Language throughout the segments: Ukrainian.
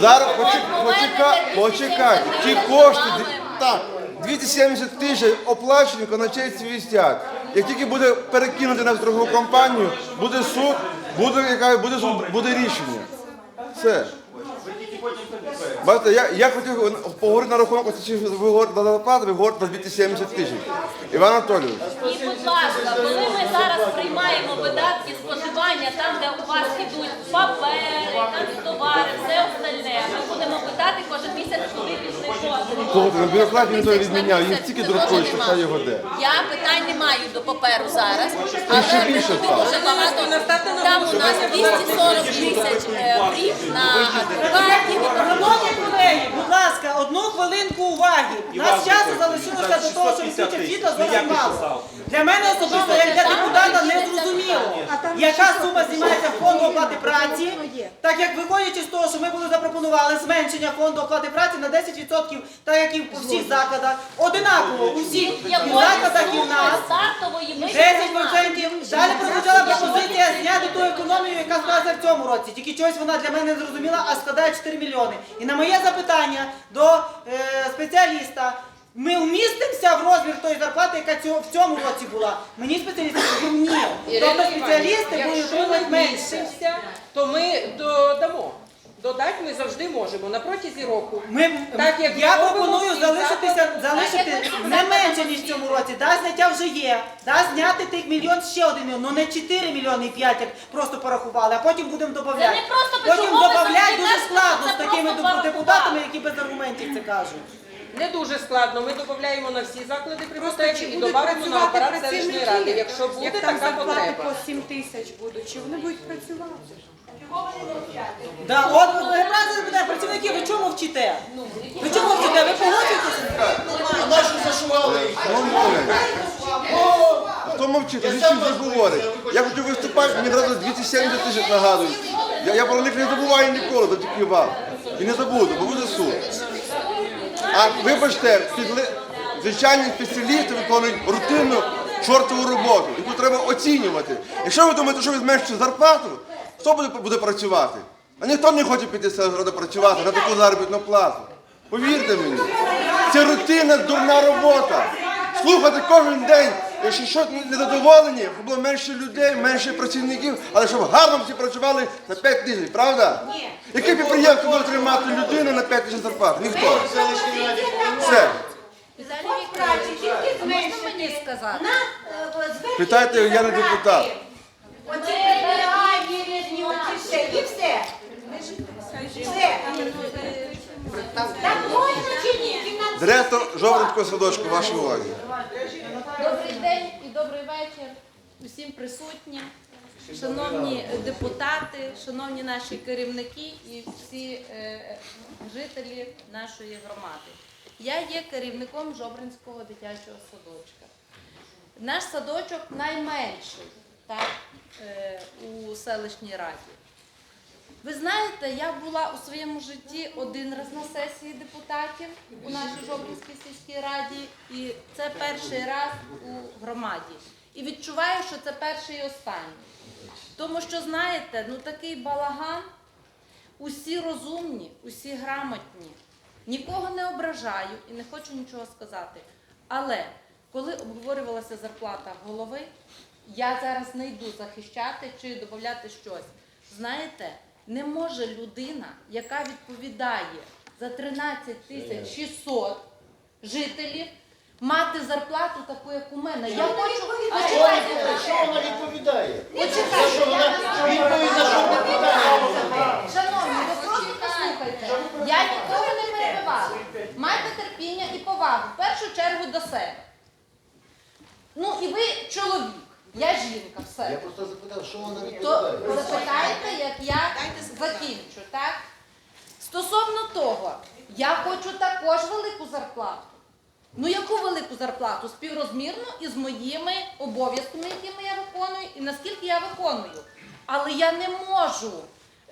Зараз почекай, почекай. Ті кошти, так, 270 тисяч оплачені казначейці вістять. Як тільки буде перекинути на страхову компанію, буде суд, буде, яка, буде, суд, буде рішення. Все. Бачите, я, я хотів поговорити на рахунок, оце чи ви говорите на зарплату, ви говорите на 270 тисяч. Іван Анатолійович, І, будь ласка, коли ми зараз приймаємо видатки споживання, там, де у вас ідуть папери, товари, все остальне, ми будемо питати кожен місяць, куди пішли кошти. слухайте, на бюрократію ніхто не відміняв, він стільки дуракує, що хай його де. Я питань не маю до паперу зараз, ще але більше туди стало. дуже багато. Там у нас 240 тисяч е, в рік на адвокатів. Шановні колеги, будь ласка, одну хвилинку уваги. Нас часу залишилося до того, що відключити світло зовсім мало. Для мене особисто, як для депутата, не зрозуміло, яка сума знімається в фонду оплати праці, так як виходячи з того, що ми були запропонували зменшення фонду оплати праці на 10%, так як і в усіх закладах, одинаково у всіх і в закладах і в нас. стартової ми ще не знаємо. 10%. Далі прозвучала пропозиція зняти ту економію, яка склалася в цьому році. Тільки чогось вона для мене не зрозуміла, а складає 4 мільйони. І на моє запитання до е, спеціаліста. Ми вмістимося в розмір тої зарплати, яка цього- в цьому році була. Мені спеціаліст сказав, ні. Тобто спеціалісти будуть Якщо ми отримувати менше. вмістимося, то ми додамо. Додати ми завжди можемо на протязі року. Ми, Так, як я ми пропоную залишитися, залишити не менше, ніж в цьому році. Да, зняття вже є. Да, зняти тих мільйон ще один мільйон. Ну не 4 мільйони і 5, як просто порахували, а потім будемо додавати. Це не просто Потім додавати дуже складно з такими депутатами, які без аргументів це кажуть. Не дуже складно. Ми додаємо на всі заклади при Просто потребі чи і додамо на апарат селищної ради, якщо буде як там така зарплати потреба. по 7 тисяч будуть, чи вони будуть працювати? Да, от ви правильно працівники, ви чому вчите? Ви чому вчите? Ви погоджуєтеся? Шановні колеги, Хто мовчить? Тоді всі вже говорить. Я хочу виступати, мені одразу 270 тисяч нагадують. Я, я про них не забуваю ніколи, то тільки вам. І не забуду, бо буде суд. А вибачте, підли... звичайні спеціалісти виконують рутинну чортову роботу, яку треба оцінювати. Якщо ви думаєте, що ви зменшите зарплату, хто буде, буде працювати? А ніхто не хоче піти з ради працювати на таку заробітну плату. Повірте мені, це рутинна дурна робота. Слухати кожен день, якщо щось незадоволені, щоб було менше людей, менше працівників, але щоб гарно всі працювали на 5 тисяч, правда? Ні. Яке підприємство може тримати людину на 5 тисяч зарплат? Ніхто. Все. Можна мені сказати? Питайте, я не депутат. Все, і все. Все. Так можна чи ні? Фінансування. Директор Жовринського садочку, вашій увазі. Добрий день і добрий вечір усім присутнім, шановні депутати, шановні наші керівники і всі е, жителі нашої громади. Я є керівником Жобринського дитячого садочка. Наш садочок найменший так, е, у селищній раді. Ви знаєте, я була у своєму житті один раз на сесії депутатів у нашій Жовківській сільській раді, і це перший раз у громаді. І відчуваю, що це перший і останній. Тому що, знаєте, ну такий балаган, усі розумні, усі грамотні, нікого не ображаю і не хочу нічого сказати. Але коли обговорювалася зарплата голови, я зараз не йду захищати чи додати щось. Знаєте, не може людина, яка відповідає за 13 тисяч 600 жителів, мати зарплату таку, як у мене. Я хочу. А Що вона відповідає? почекайте, Що вона відповідь що відповідає? Шановні, ви просто послухайте. Я нікого не перебивала. Майте терпіння і повагу. В першу чергу до себе. Ну і ви чоловік. Я жінка, все. Я просто запитав, що вона То відповідає. запитайте, як я закінчу, так? Стосовно того, я хочу також велику зарплату. Ну, яку велику зарплату? Співрозмірно із моїми обов'язками, якими я виконую, і наскільки я виконую. Але я не можу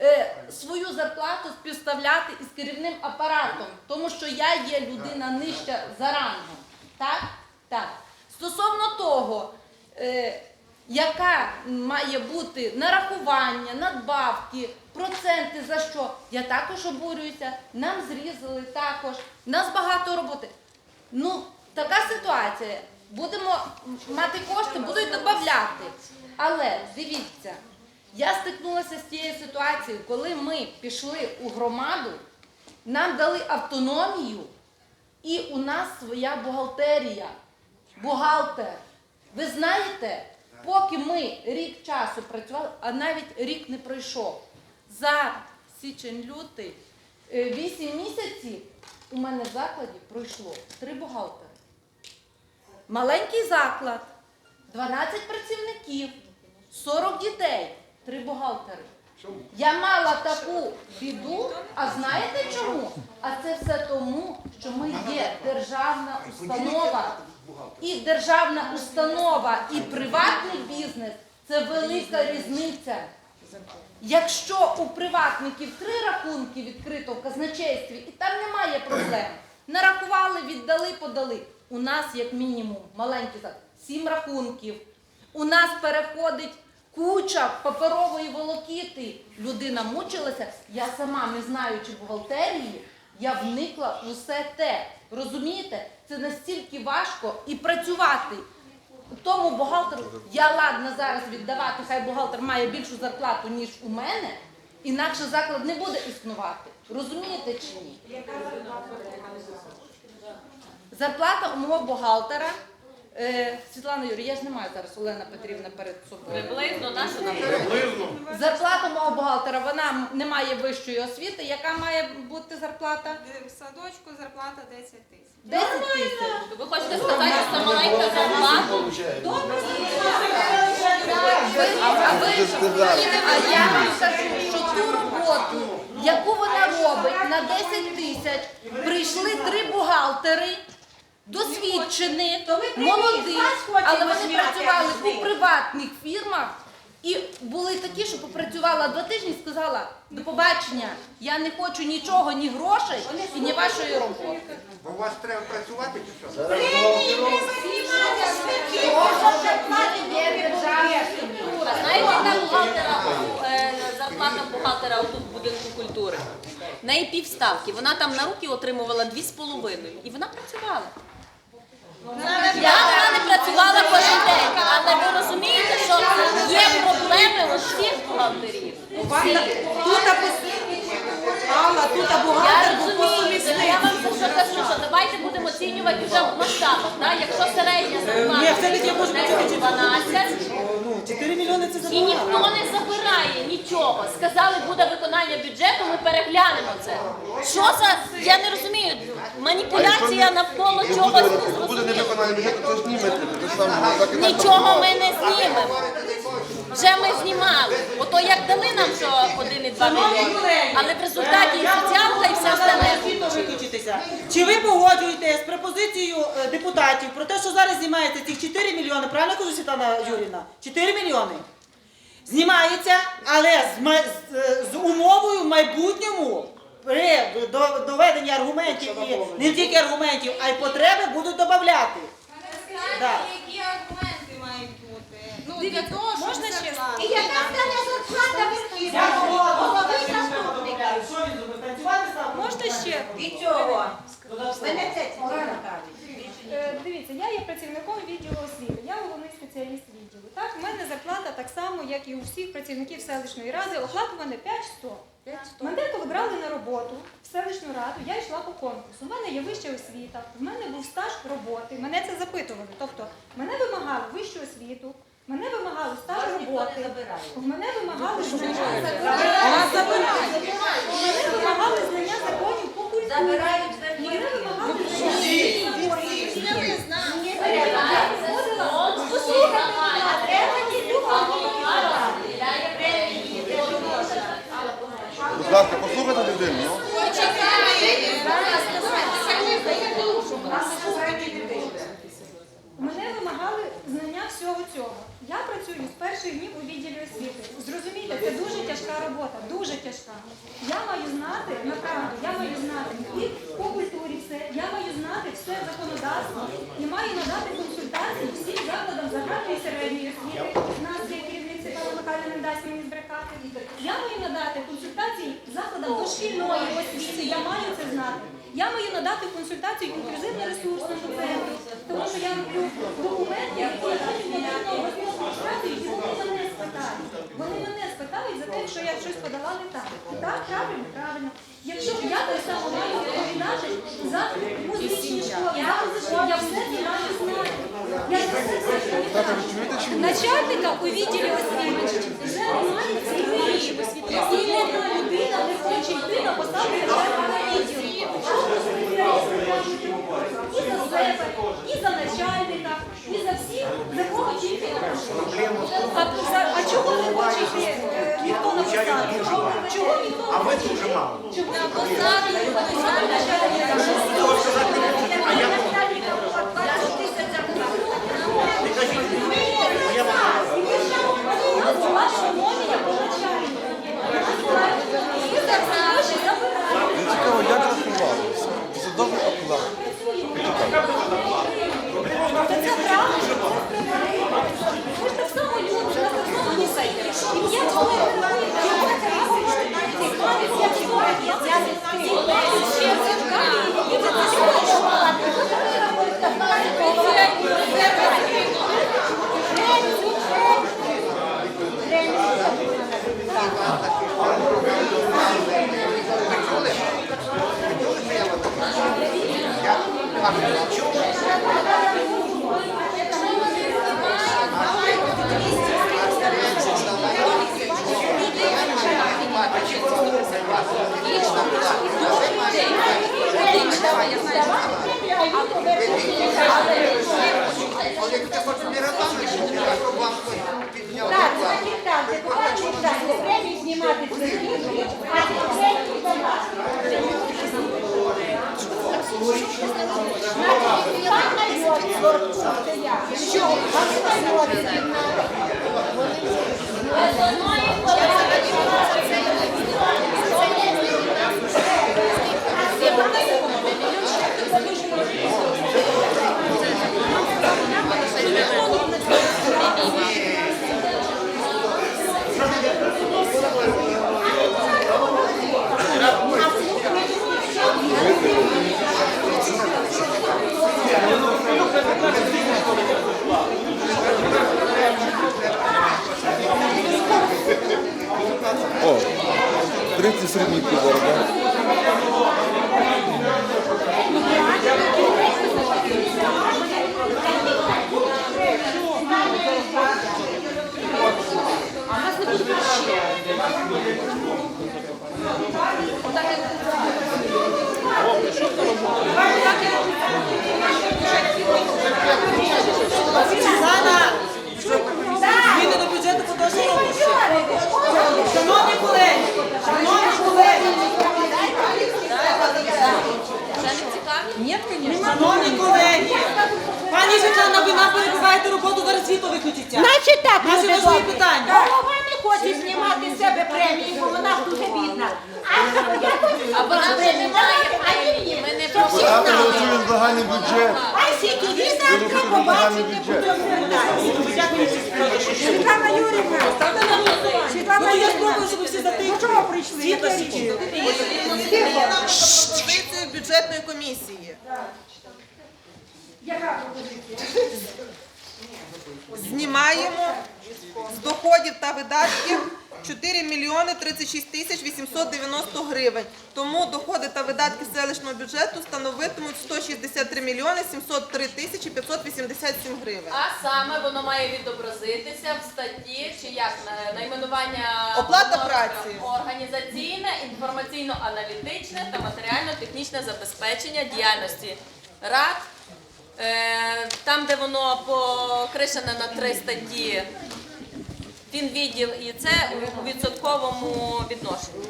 е, свою зарплату співставляти із керівним апаратом, тому що я є людина нижча за рангом. Так? Так. Стосовно того, е, яка має бути нарахування, надбавки, Проценти за що? Я також обурююся, нам зрізали також, нас багато роботи. Ну, така ситуація. Будемо мати кошти, будуть додати. Але дивіться, я стикнулася з тією ситуацією, коли ми пішли у громаду, нам дали автономію, і у нас своя бухгалтерія. Бухгалтер. Ви знаєте, поки ми рік часу працювали, а навіть рік не пройшов. За січень-лютий, 8 місяців у мене в закладі пройшло три бухгалтери. Маленький заклад, 12 працівників, 40 дітей, три бухгалтери. Я мала таку біду, а знаєте чому? А це все тому, що ми є державна установа. І державна установа, і приватний бізнес це велика різниця. Якщо у приватників три рахунки відкрито в казначействі, і там немає проблем. Нарахували, віддали, подали. У нас, як мінімум, маленький заклад, сім рахунків. У нас переходить куча паперової волокіти. Людина мучилася. Я сама, не знаючи бухгалтерії, я вникла в усе те. Розумієте? Це настільки важко і працювати. Тому бухгалтеру я ладна зараз віддавати, хай бухгалтер має більшу зарплату, ніж у мене, інакше заклад не буде існувати. Розумієте чи ні? Зарплата у мого бухгалтера. Е, Світлана Юрій, я ж не маю зараз Олена Петрівна перед собою. Приблизно наша нам. Зарплата мого бухгалтера, вона не має вищої освіти. Яка має бути зарплата? В садочку зарплата 10 тисяч. 10 тисяч. Ви хочете сказати, що це маленька зарплата? Ви, а ви а я вам кажу, що ту роботу, яку вона робить на 10 тисяч, прийшли три бухгалтери, досвідчені, молоді, але вони працювали у приватних фірмах. І були такі, що попрацювала два тижні і сказала, до побачення, я не хочу нічого, ні грошей і ні вашої роботи. Бо у вас треба працювати чи що? А знаєте, яка бухгалтера, е, зарплата бухгалтера тут в будинку культури? В неї півставки. Вона там на руки отримувала дві з половиною. І вона працювала. Я вона не працювала кожен день, але ви розумієте, що є проблеми у всіх бухгалтерів. Тут Алла, тут Я бухгалтер був я вам за що кажу, що давайте будемо оцінювати вже в масштабах. Да? Якщо середня зарплата Ні, все-таки може бути 12, Ну, 4 мільйони це І забагато. ніхто не забирає нічого. Сказали, буде виконання бюджету, ми переглянемо це. Що за я не розумію. Маніпуляція навколо чогось Якщо буде невиконання бюджету, то знімете. То ж там так і так нічого ми не знімемо. Вже ми знімали. Ото як дали нам, що 1,2 мільйони. Але в результаті і соціалка, і все остальне. виключитися. Чи ви погоджуєте з пропозицією е, депутатів про те, що зараз знімається цих 4 мільйони, правильно кажу, Світлана Юрівна? 4 мільйони. Знімається, але з, ма- з, е, з умовою в майбутньому при до- доведенні аргументів і не тільки аргументів, а й потреби будуть додати. Да. Які аргументи? Ну, для того, щоб Можна ще? І яка стане зарплата верхівного голови заступника? Що він зробив? Танцювати став? Можна ще? І цього. Мене це. Е, Дивіться, я є працівником відділу освіти, я головний спеціаліст відділу. Так, у мене зарплата так само, як і у всіх працівників селищної ради, оплата в мене 500. Мене коли брали на роботу в селищну раду, я йшла по конкурсу. У мене є вища освіта, в мене був стаж роботи, мене це запитували. Тобто мене вимагали вищу освіту, мене вимагали стаж роботи, мене вимагали знання законів. Мене вимагали знання законів по культурі. Забирають Мене вимагали Будь ласка, послухайте людину. ну. Мене вимагали знання всього цього. Я працюю з перших днів у відділі освіти. Зрозумійте, це дуже тяжка робота, дуже тяжка. Я маю знати, направду, я маю знати і по культурі все, я маю знати все законодавство і маю надати консультації всім закладам загальної середньої освіти. Нас є керівник Світлана Михайлівна, не дасть мені збрехати. Я маю надати консультації закладам дошкільної освіти, я маю це знати. Я маю надати консультацію інклюзивно-ресурсному центру, тому що я роблю документ, який потрібно розповідати, і вони мене спитають. Вони мене спитають за те, що я щось подала не так. Так, правильно, правильно. Якщо я так само маю відповідати за музичні школи, музичні, я все це маю знати. Я за все це відповідаю. Начальника у відділі освіти вже немає рік. І не одна людина не хоче йти на посаду начальника відділу. І за себе, і за начальника, і за всіх, за кого тільки. А, а чого не хочете е, ніхто не посаду? Чого, ми дуже не хоче йти? Чого на посаду не хоче йти начальника? А я начальника була 20 тисяч зарплати. Цікаво, як рахували? Посадовий оклад. Це так само люди, ви ж так само несете. І я коли це як сьогодні, я це і платить ще це і ви це сьогодні Так, значить так, депутати не треба знімати цвинтки, а цвинтки до нас. Значить, Іван Майор, це я. Що? Майор, О, 30 середній кубор, да? Оксана, зміни до бюджету поточного року. Шановні колеги, шановні колеги, шановні колеги, пані Світлана, ви нам перебуваєте роботу, зараз світло виключиться. Значить так, Наші люди важливі добрі. питання. Голова не хоче знімати з себе премії, бо вона ж дуже бідна. А я хочу А вона вже немає премії, ми не Щоб всі Тата знали. голосує загальний бюджет. А всі ті Ви завтра голосуєте побачите по цьому. Світлана Юрівна, Ну, Світлана я Юрівна, щоб всі за ну чого прийшли? Світло Яке січі. рішення? бюджетної комісії. Яка пропозиція? Знімаємо з доходів та видатків 4 мільйони 36 тисяч 890 гривень. Тому доходи та видатки селищного бюджету становитимуть 163 мільйони 703 тисячі 587 гривень. А саме воно має відобразитися в статті, чи як найменування Оплата праці. організаційне, інформаційно-аналітичне та матеріально-технічне забезпечення діяльності рад. Е, Там, де воно покришене на три статті, фінвідділ і це у відсотковому відношенні.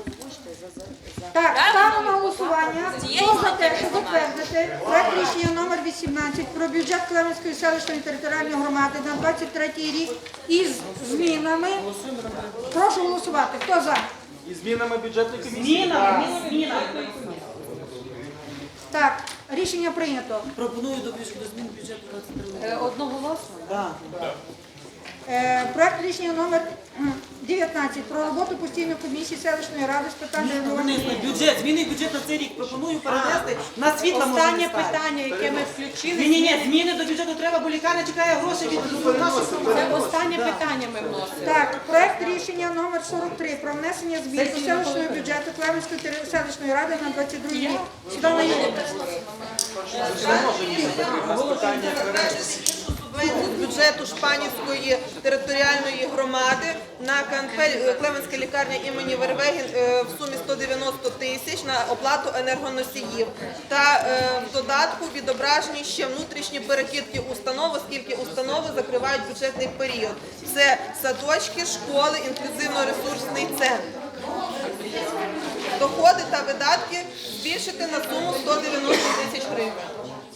Так, ставимо на голосування. Хто за те, щоб затвердити проект рішення номер 18 про бюджет Клевенської селищної територіальної громади на 23 рік із змінами. Прошу голосувати. Хто за? І змінами бюджетної комісії. Зміна, зміна. Так, рішення прийнято. Пропоную до бюджету до змін бюджету 23 року. Одноголосно. Да. Е, Проект рішення номер 19 про роботу постійної комісії селищної ради з питань регулювання. Бюджет, зміни бюджет на цей рік. Пропоную перенести на світло Останнє питання, яке ми включили, Ні, ні, ні, зміни до бюджету треба, бо лікарня чекає гроші від наших це останнє питання ми вносимо. Так, проект рішення номер 43 про внесення змін до селищного бюджету Клевенської селищної ради на 22 рік. Світлана Юрійовна. З бюджету Шпанівської територіальної громади на КНП Клеменська лікарня імені Вервегін е, в сумі 190 тисяч на оплату енергоносіїв. Та е, в додатку відображені ще внутрішні перекидки установ, оскільки установи закривають бюджетний період. Це садочки, школи, інклюзивно-ресурсний центр. Доходи та видатки збільшити на суму 190 тисяч гривень.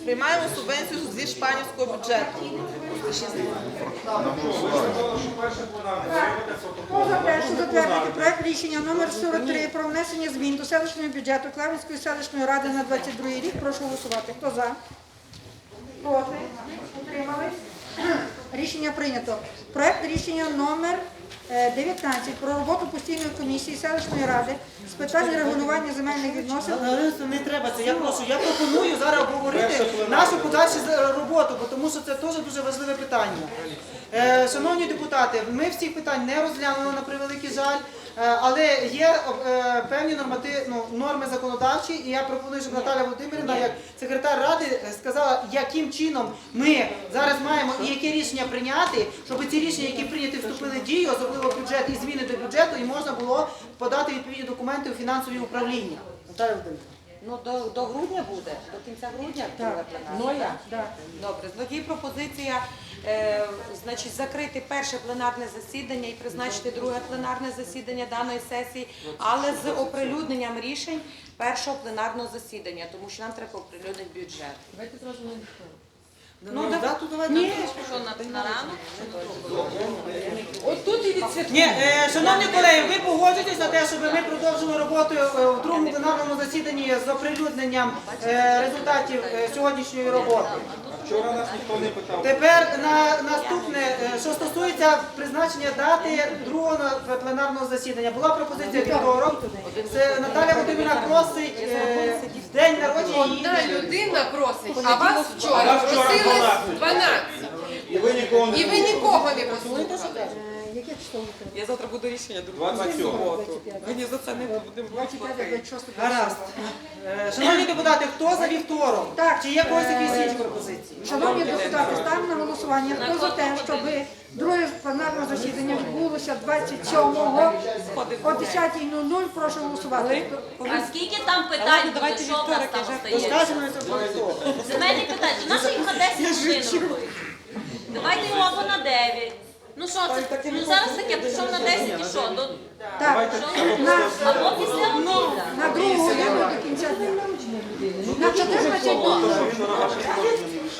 Приймаємо субвенцію зі шпанівського бюджету. Хто за те, що затвердити проект рішення номер 43 про внесення змін до селищного бюджету Клевенської селищної ради на 22 рік, прошу голосувати. Хто за? Проти? Утримались? Рішення прийнято. Проект рішення номер 19 про роботу постійної комісії селищної ради з питань регулювання земельних відносин. Не треба це. Я прошу, я пропоную зараз обговорити нашу подальшу роботу, бо тому що це теж дуже важливе питання. Е, Шановні депутати, ми всіх питань не розглянули на превеликий жаль, е, але є е, певні нормати, ну, норми законодавчі, і я пропоную, щоб Наталя Володимирівна, як секретар ради, е, сказала, яким чином ми зараз маємо і яке рішення прийняти, щоб ці рішення, які прийняті, вступили в дію, особливо бюджет і зміни до бюджету, і можна було подати відповідні документи у фінансові управління. Наталя Володимирівна. Ну, до, до грудня буде, до кінця грудня пленарне. Ну я. Добре, тоді пропозиція, е, значить, закрити перше пленарне засідання і призначити друге пленарне засідання даної сесії, але з оприлюдненням рішень першого пленарного засідання, тому що нам треба оприлюднити бюджет. Ну, дату давайте. Ні, що на, на ранок? От тут і відсвяткуємо. Ні, е, шановні колеги, ви погодитесь на те, щоб ми продовжили роботу е, в другому пленарному засіданні з оприлюдненням е, результатів е, сьогоднішньої роботи. Вчора нас ніхто не питав. Тепер на наступне, е, що стосується призначення дати другого пленарного засідання. Була пропозиція вівторок. Це Наталя Володимирівна просить е, день народження її. Одна людина просить, а вас вчора просили 12. І ви нікого не І ви нікого не просили. Я завтра буду рішення 27. Мені за це не будемо. 26 Гаразд. Е, Шановні депутати, хто за вівторок? Так. Чи є в когось якісь інші пропозиції? Шановні депутати, ставимо на голосування. Хто за те, щоб друге пленарне засідання відбулося 27-го о 10.00, прошу голосувати. А скільки там питань буде, що в нас там це про вівторок. Земельні питання, чи наші їх на 10 хвилин робити? Давайте його або на 9. Ну що це? Ну зараз таке, прийшов на 10 і що? До... Так, Або після обіда. на другу годину до кінця дня. На 14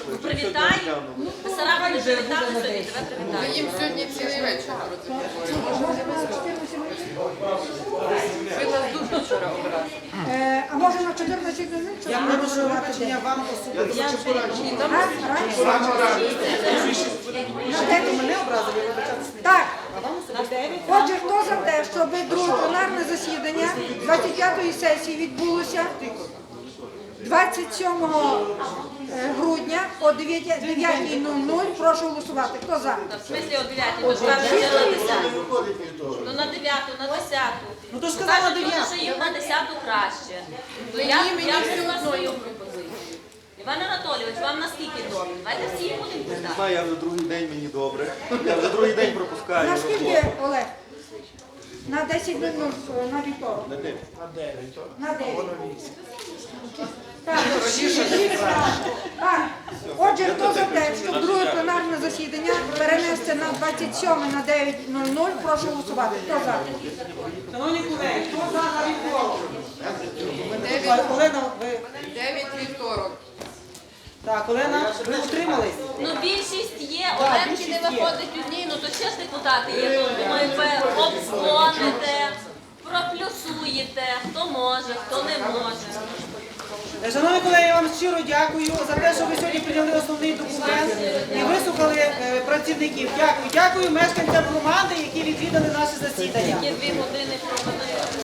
днів. Привітай. Бесарабу не привітали сьогодні, тебе привітаю. Їм сьогодні цілий вечір. Ви нас дуже вчора обрали. Е, А може на 14 днів? Я прошу вибачення вам особисто. А, раніше? На 9? Мене образили, я вибачатися не Так. Отже, хто за те, щоб друге пленарне засідання 25-ї сесії відбулося 27 е, грудня о 9.00, прошу голосувати. Хто за? В смислі о 9, то ж кажуть, що на 10. Ну на 9, на 10. Ну то ж сказала Кажуть, що їм на 10 краще. То я, я внесла свою пропозицію. Іван Анатолійович, вам наскільки добре? Давайте всі будемо Не питати. знаю, я вже другий день мені добре. Я вже другий день пропускаю. Наскільки, Олег? На 10 минут на вівторок. На день. На 9. Так, так. Отже, хто за те, щоб друге пленарне засідання перенести на 27 на 9.00, прошу голосувати. Хто за? Шановні колеги, хто за на вівторок? Олена, ви... 9 вівторок. Так, Олена, ви утримались? Ну більшість є, Оленки не виходить одній, ну то ще ж депутати є. Думаю, ви обдзвоните, проплюсуєте, хто може, хто не може. Шановні колеги, я вам щиро дякую за те, що ви сьогодні прийняли основний документ і вислухали е, працівників. Дякую, дякую мешканцям громади, які відвідали наше засідання.